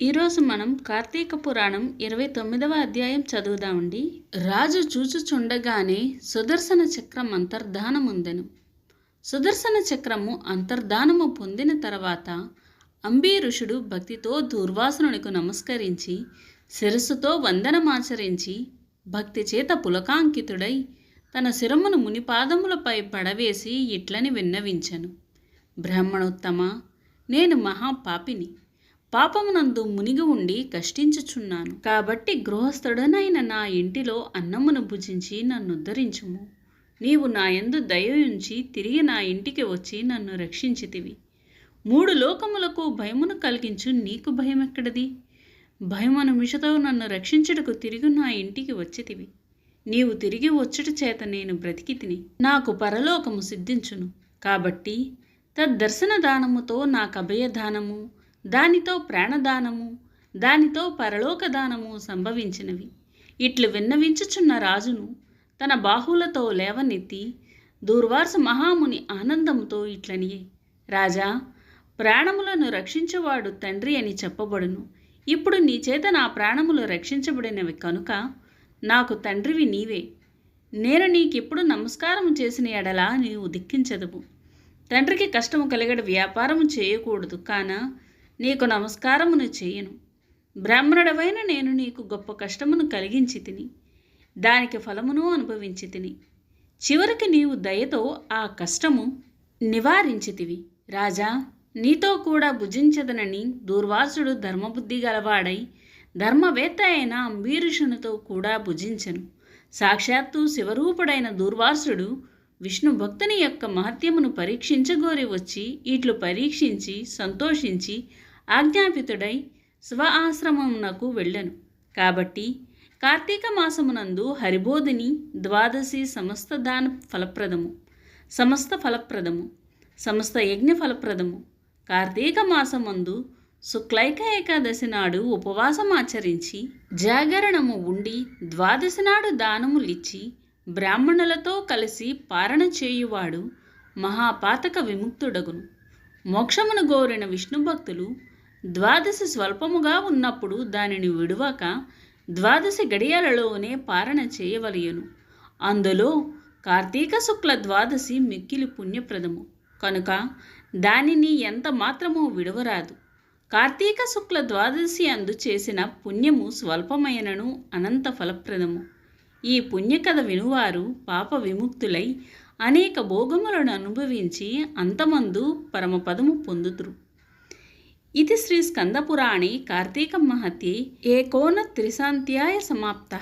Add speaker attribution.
Speaker 1: ఈరోజు మనం కార్తీక పురాణం ఇరవై తొమ్మిదవ అధ్యాయం చదువుదామండి రాజు చూచుచుండగానే సుదర్శన చక్రం అంతర్ధానముందెను. సుదర్శన చక్రము అంతర్ధానము పొందిన తర్వాత అంబీరుషుడు భక్తితో దూర్వాసునునికి నమస్కరించి శిరస్సుతో వందనమాచరించి భక్తి చేత పులకాంకితుడై తన శిరమును మునిపాదములపై పడవేసి ఇట్లని విన్నవించెను. బ్రాహ్మణోత్తమ నేను మహాపాపిని. పాపమునందు మునిగి ఉండి కష్టించుచున్నాను. కాబట్టి గృహస్థుడనైన నా ఇంటిలో అన్నమును భుజించి నన్ను ఉద్ధరించుము. నీవు నా యందు దయయుంచి తిరిగి నా ఇంటికి వచ్చి నన్ను రక్షించితివి. మూడు లోకములకు భయమును కలిగించు నీకు భయం ఎక్కడిది భయమను మిషతో నన్ను రక్షించుటకు తిరిగి నా ఇంటికి వచ్చితివి. నీవు తిరిగి వచ్చుట చేత నేను బ్రతికి తిని నాకు పరలోకము సిద్ధించును. కాబట్టి తద్దర్శన దానముతో నాకు అభయదానము దానితో ప్రాణదానము దానితో పరలోకదానము సంభవించినవి. ఇట్లు విన్నవించుచున్న రాజును తన బాహులతో లేవనెత్తి దూర్వార్స మహాముని ఆనందంతో ఇట్లనియే రాజా ప్రాణములను రక్షించేవాడు తండ్రి అని చెప్పబడును. ఇప్పుడు నీ చేత నా ప్రాణములు రక్షించబడినవి కనుక నాకు తండ్రివి నీవే. నేను నీకెప్పుడు నమస్కారం చేసిన ఎడలా నీవు దిక్కించదవు. తండ్రికి కష్టము కలిగడ వ్యాపారము చేయకూడదు. కాన నీకు నమస్కారమును చేయను. బ్రాహ్మణుడవైన నేను నీకు గొప్ప కష్టమును కలిగించి తిని దానికి ఫలమును అనుభవించి తిని చివరికి నీవు దయతో ఆ కష్టము నివారించితివి రాజా నీతో కూడా భుజించదనని దూర్వాసుడు ధర్మబుద్ధి గలవాడై ధర్మవేత్త అయిన అంబీరుషునితో కూడా భుజించను. సాక్షాత్తు శివరూపుడైన దూర్వాసుడు విష్ణు భక్తుని యొక్క మహత్యమును పరీక్షించగోరి వచ్చి ఇట్లు పరీక్షించి సంతోషించి ఆజ్ఞాపితుడై స్వ ఆశ్రమమునకు వెళ్ళను. కాబట్టి కార్తీక మాసమునందు హరిబోధిని ద్వాదశి సమస్త దాన ఫలప్రదము సమస్త ఫలప్రదము సమస్త యజ్ఞ ఫలప్రదము. కార్తీక మాసమందు శుక్లైక ఏకాదశి నాడు ఉపవాసం ఆచరించి జాగరణము ఉండి ద్వాదశి నాడు దానములిచ్చి బ్రాహ్మణులతో కలిసి పారణ చేయువాడు మహాపాతక విముక్తుడగును. మోక్షమును గోరిన విష్ణు భక్తులు ద్వాదశి స్వల్పముగా ఉన్నప్పుడు దానిని విడువక ద్వాదశి గడియాలలోనే పారణ చేయవలయను అందులో కార్తీక శుక్ల ద్వాదశి మిక్కిలి పుణ్యప్రదము. కనుక దానిని ఎంత మాత్రమూ విడవరాదు. కార్తీక శుక్ల ద్వాదశి అందు చేసిన పుణ్యము స్వల్పమైనను అనంత ఫలప్రదము. ఈ పుణ్యకథ వినువారు పాప విముక్తులై అనేక భోగములను అనుభవించి అంతమందు పరమపదము పొందుతురు. ఇది శ్రీ స్కందపురాణి కార్తీక మహత్యే ఏకోన త్రిశాంత్యాయ సమాప్త.